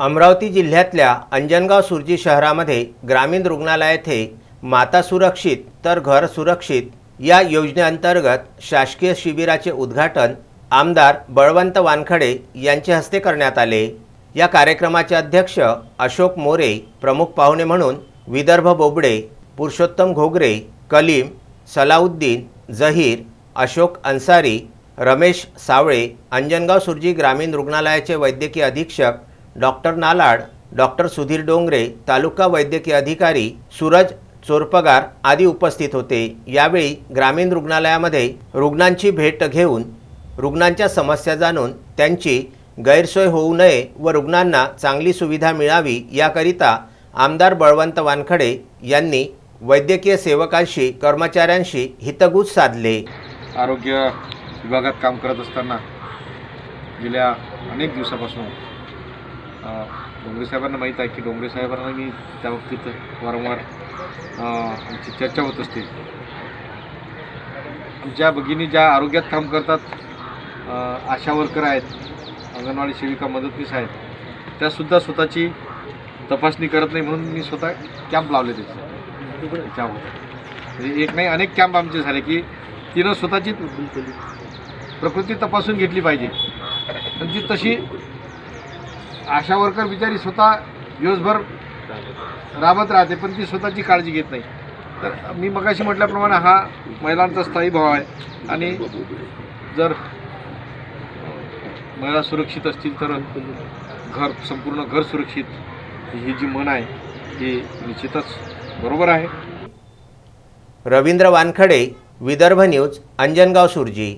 अमरावती जिल्ह्यातल्या अंजनगाव सुरजी शहरामध्ये ग्रामीण रुग्णालय येथे माता सुरक्षित तर घर सुरक्षित या योजनेअंतर्गत शासकीय शिबिराचे उद्घाटन आमदार बळवंत वानखडे यांच्या हस्ते करण्यात आले. या कार्यक्रमाचे अध्यक्ष अशोक मोरे प्रमुख पाहुणे म्हणून विदर्भ बोबडे पुरुषोत्तम घोगरे कलीम सलाउद्दीन जहीर अशोक अन्सारी रमेश सावळे अंजनगाव सुरजी ग्रामीण रुग्णालयाचे वैद्यकीय अधीक्षक डॉक्टर नालाड डॉक्टर सुधीर डोंगरे तालुका वैद्यकीय अधिकारी सूरज चोरपगार आदी उपस्थित होते. यावेळी ग्रामीण रुग्णालयामध्ये रुग्णांची भेट घेऊन रुग्णांच्या समस्या जाणून त्यांची गैरसोय होऊ नये व रुग्णांना चांगली सुविधा मिळावी याकरिता आमदार बळवंत वानखडे यांनी वैद्यकीय सेवकांशी कर्मचाऱ्यांशी हितगुज साधले. आरोग्य विभागात काम करत असताना गेल्या अनेक दिवसापासून डोंगरे साहेबांना माहीत आहे की डोंगरे साहेबांना मी त्या बाबतीत वारंवार आमची चर्चा होत असते. ज्या भगिनी ज्या आरोग्यात काम करतात आशा वर्कर आहेत अंगणवाडी सेविका मदतनीस आहेत त्यासुद्धा स्वतःची तपासणी करत नाही म्हणून मी स्वतः कॅम्प लावले त्याचे. त्याच्यावर. म्हणजे एक नाही अनेक कॅम्प आमचे झाले की तिनं स्वतःची प्रकृती तपासून घेतली पाहिजे. पण ती तशी आशा वर्कर बिचारी स्वतः दिवसभर राबत राहते पण ती स्वतःची काळजी घेत नाही. तर मी मगाशी म्हटल्याप्रमाणे हा महिलांचा स्थायी भाव आहे. आणि जर महिला सुरक्षित असतील तर घर संपूर्ण घर सुरक्षित ही जी म्हण आहे ही निश्चितच बरोबर आहे. रवींद्र वानखडे विदर्भ न्यूज अंजनगाव सुरजी.